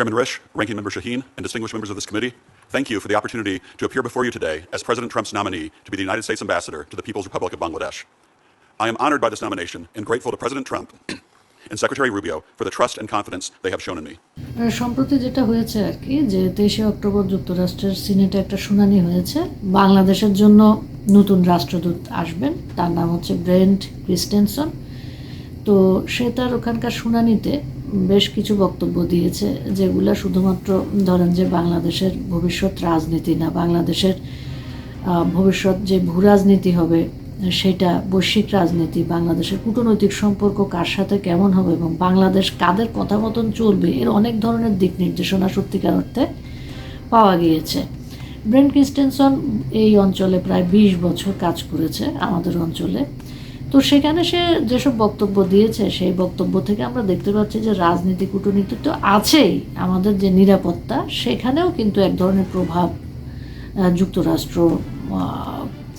Chairman Risch, Ranking Member Shaheen, and distinguished members of this committee, thank you for the opportunity to appear before you today as President Trump's nominee to be the United States Ambassador to the People's Republic of Bangladesh. I am honored by this nomination and grateful to President Trump and Secretary Rubio for the trust and confidence they have shown in me. সম্প্রতি যেটা হয়েছে আর কি যে তেইশে October যুক্তরাষ্ট্রের সিনেটে একটা শুনানি হয়েছে বাংলাদেশের জন্য নতুন রাষ্ট্রদূত আসবেন তার নাম হচ্ছে ব্রেন্ট ক্রিস্টেনসন তো সে তার ওখানকার শুনানিতে বেশ কিছু বক্তব্য দিয়েছে, যেগুলো শুধুমাত্র ধরেন যে বাংলাদেশের ভবিষ্যৎ রাজনীতি না, বাংলাদেশের ভবিষ্যৎ যে ভূ রাজনীতি হবে, সেটা বৈশ্বিক রাজনীতি, বাংলাদেশের কূটনৈতিক সম্পর্ক কার সাথে কেমন হবে এবং বাংলাদেশ কাদের কথা মতন চলবে, এর অনেক ধরনের দিক নির্দেশনা সত্যিকার অর্থে পাওয়া গিয়েছে। ব্রেন ক্রিস্টেনসন এই অঞ্চলে প্রায় বিশ বছর কাজ করেছে আমাদের অঞ্চলে। তো সেখানে সে যেসব বক্তব্য দিয়েছে, সেই বক্তব্য থেকে আমরা দেখতে পাচ্ছি যে রাজনীতি, কূটনীতি তো আছেই। আমাদের যে নিরাপত্তা, সেখানেও কিন্তু এক ধরনের প্রভাব যুক্তরাষ্ট্র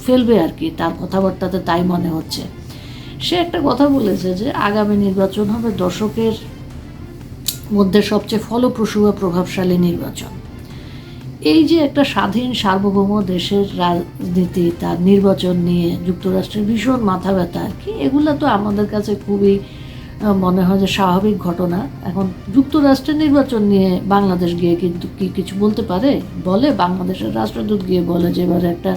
ফেলবে আর কি, তার কথাবার্তাতে তাই মনে হচ্ছে। সে একটা কথা বলেছে যে আগামী নির্বাচন হবে দশকের মধ্যে সবচেয়ে ফলপ্রসূ বা প্রভাবশালী নির্বাচন। এই যে একটা স্বাধীন সার্বভৌম দেশের রাজনীতি, তার নির্বাচন নিয়ে যুক্তরাষ্ট্রের ভীষণ মাথা ব্যথা আর কি এগুলো তো আমাদের কাছে খুবই মনে হয় যে স্বাভাবিক ঘটনা। এখন যুক্তরাষ্ট্রের নির্বাচন নিয়ে বাংলাদেশ গিয়ে কিন্তু কি কিছু বলতে পারে? বলে বাংলাদেশের রাষ্ট্রদূত গিয়ে বলে যে এবারে একটা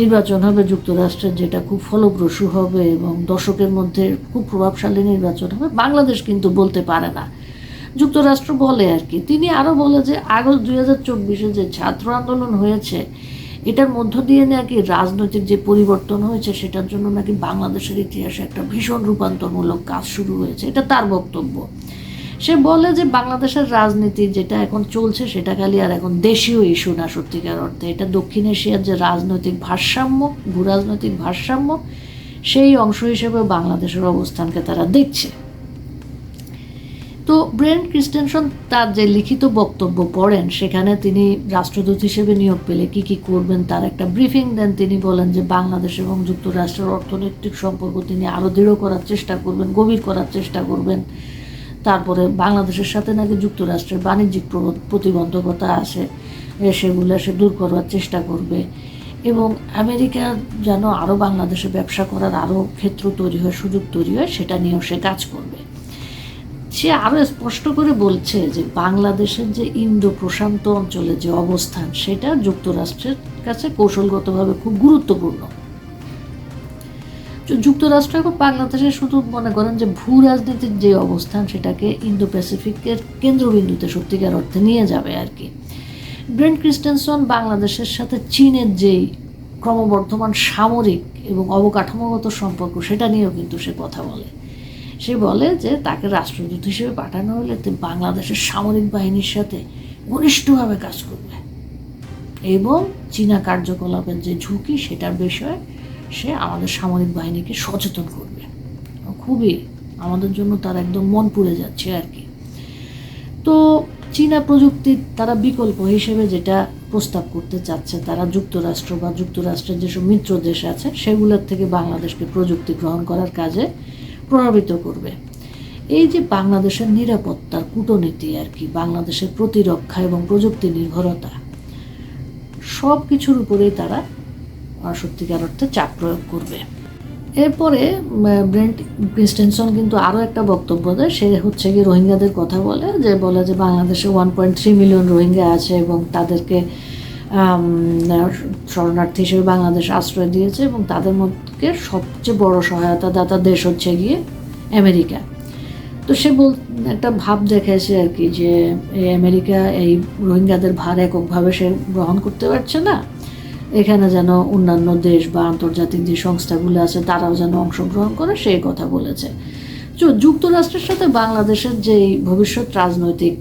নির্বাচন হবে, যুক্তরাষ্ট্রের যেটা খুব ফলপ্রসূ হবে এবং দশকের মধ্যে খুব প্রভাবশালী নির্বাচন হবে। বাংলাদেশ কিন্তু বলতে পারে না। যুক্তরাষ্ট্র বলে আর কি। তিনি আরও বলে যে, আগস্ট দুই হাজার চব্বিশে যে ছাত্র আন্দোলন হয়েছে, এটার মধ্য দিয়ে নাকি রাজনৈতিক যে পরিবর্তন হয়েছে, সেটার জন্য নাকি বাংলাদেশের ইতিহাসে একটা ভীষণ রূপান্তরমূলক কাজ শুরু হয়েছে। এটা তার বক্তব্য। সে বলে যে, বাংলাদেশের রাজনীতি যেটা এখন চলছে, সেটা খালি আর এখন দেশীয় ইস্যু না সত্যিকার অর্থে। এটা দক্ষিণ এশিয়ার যে রাজনৈতিক ভারসাম্য, ভূরাজনৈতিক ভারসাম্য, সেই অংশ হিসেবে বাংলাদেশের অবস্থানকে তারা দেখছে। তো ব্রেন ক্রিস্টেনসন তার যে লিখিত বক্তব্য পড়েন, সেখানে তিনি রাষ্ট্রদূত হিসেবে নিয়োগ পেলে কি কি করবেন তার একটা ব্রিফিং দেন। তিনি বলেন যে বাংলাদেশ এবং যুক্তরাষ্ট্রের অর্থনৈতিক সম্পর্ক তিনি আরও দৃঢ় করার চেষ্টা করবেন, গভীর করার চেষ্টা করবেন। তারপরে বাংলাদেশের সাথে নাকি যুক্তরাষ্ট্রের বাণিজ্যিক প্রতিবন্ধকতা আছে সেগুলো সে দূর করার চেষ্টা করবে। এবং আমেরিকা যেন আরও বাংলাদেশে ব্যবসা করার আরও ক্ষেত্র তৈরি হয়, সুযোগ তৈরি হয়, সেটা নিয়েও সে কাজ করবে। সে আরও স্পষ্ট করে বলছে যে বাংলাদেশের যে ইন্দো প্রশান্ত অঞ্চলে যে অবস্থান, সেটা যুক্তরাষ্ট্রের কাছে কৌশলগতভাবে খুব গুরুত্বপূর্ণ। যুক্তরাষ্ট্র এখন বাংলাদেশে শুধু মনে করেন যে ভূ রাজনীতির যে অবস্থান, সেটাকে ইন্দো প্যাসিফিকের কেন্দ্রবিন্দুতে সত্যিকার অর্থে নিয়ে যাবে আর কি। ব্রেন্ট ক্রিস্টেনসন বাংলাদেশের সাথে চীনের যেই ক্রমবর্ধমান সামরিক এবং অবকাঠামোগত সম্পর্ক, সেটা নিয়েও কিন্তু সে কথা বলে। সে বলে যে, তাকে রাষ্ট্রদূত হিসেবে পাঠানো হলে তিনি বাংলাদেশের সামরিক বাহিনীর সাথে ঘনিষ্ঠভাবে কাজ করবে। এবং চীনা কার্যকলাপের যে ঝুঁকি সেটার বিষয়ে সে আমাদের সামরিক বাহিনীকে সচেতন করবে। খুবই আমাদের জন্য তার একদম মন পুড়ে যাচ্ছে আর কি। তো চীনা প্রযুক্তির তারা বিকল্প হিসেবে যেটা প্রস্তাব করতে চাচ্ছে, তারা যুক্তরাষ্ট্র বা যুক্তরাষ্ট্রের যেসব মিত্র দেশ আছে, সেগুলোর থেকে বাংলাদেশকে প্রযুক্তি গ্রহণ করার কাজে প্রভাবিত করবে। এই যে বাংলাদেশের নিরাপত্তার কূটনীতি আর কি, বাংলাদেশের প্রতিরক্ষা এবং প্রযুক্তি নির্ভরতা সব কিছুর উপরেই তারা সত্যিকার অর্থে চাপ প্রয়োগ করবে। এরপরে ব্রেন্ট ক্রিস্টেনসন কিন্তু আরও একটা বক্তব্য দেয়, সে হচ্ছে কি রোহিঙ্গাদের কথা বলে, যে বলে যে বাংলাদেশে one point three million Rohingya আছে এবং তাদেরকে শরণার্থী হিসেবে বাংলাদেশ আশ্রয় দিয়েছে এবং তাদের মধ্যে সবচেয়ে বড় সহায়তা দাতা দেশ হচ্ছে গিয়ে আমেরিকা। তো সে বল, একটা ভাব দেখাইছে আর কি যে, এই আমেরিকা এই রোহিঙ্গাদের ভার এককভাবে সে গ্রহণ করতে পারছে না। এখানে যেন অন্যান্য দেশ বা আন্তর্জাতিক যে সংস্থাগুলো আছে, তারাও যেন অংশগ্রহণ করে সেই কথা বলেছে। যুক্তরাষ্ট্রের সাথে বাংলাদেশের যে ভবিষ্যৎ রাজনৈতিক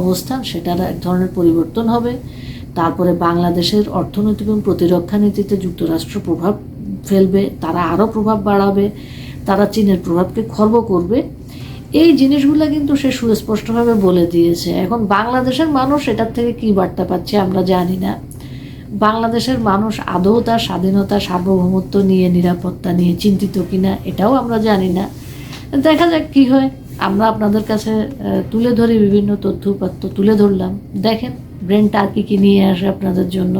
অবস্থান, সেটার এক ধরনের পরিবর্তন হবে। তারপরে বাংলাদেশের অর্থনৈতিক এবং প্রতিরক্ষা নীতিতে যুক্তরাষ্ট্র প্রভাব ফেলবে, তারা আরও প্রভাব বাড়াবে, তারা চীনের প্রভাবকে খর্ব করবে। এই জিনিসগুলো কিন্তু সে সুস্পষ্টভাবে বলে দিয়েছে। এখন বাংলাদেশের মানুষ এটার থেকে কী বার্তা পাচ্ছে আমরা জানি না। বাংলাদেশের মানুষ আদৌ তার স্বাধীনতা, সার্বভৌমত্ব নিয়ে, নিরাপত্তা নিয়ে চিন্তিত কিনা, এটাও আমরা জানি না। দেখা যাক কী হয়। আমরা আপনাদের কাছে তুলে ধরি বিভিন্ন তথ্য উপাত্ত, তুলে ধরলাম। দেখেন ব্রেনটা টার্কি কি কি নিয়ে আসে আপনাদের জন্য?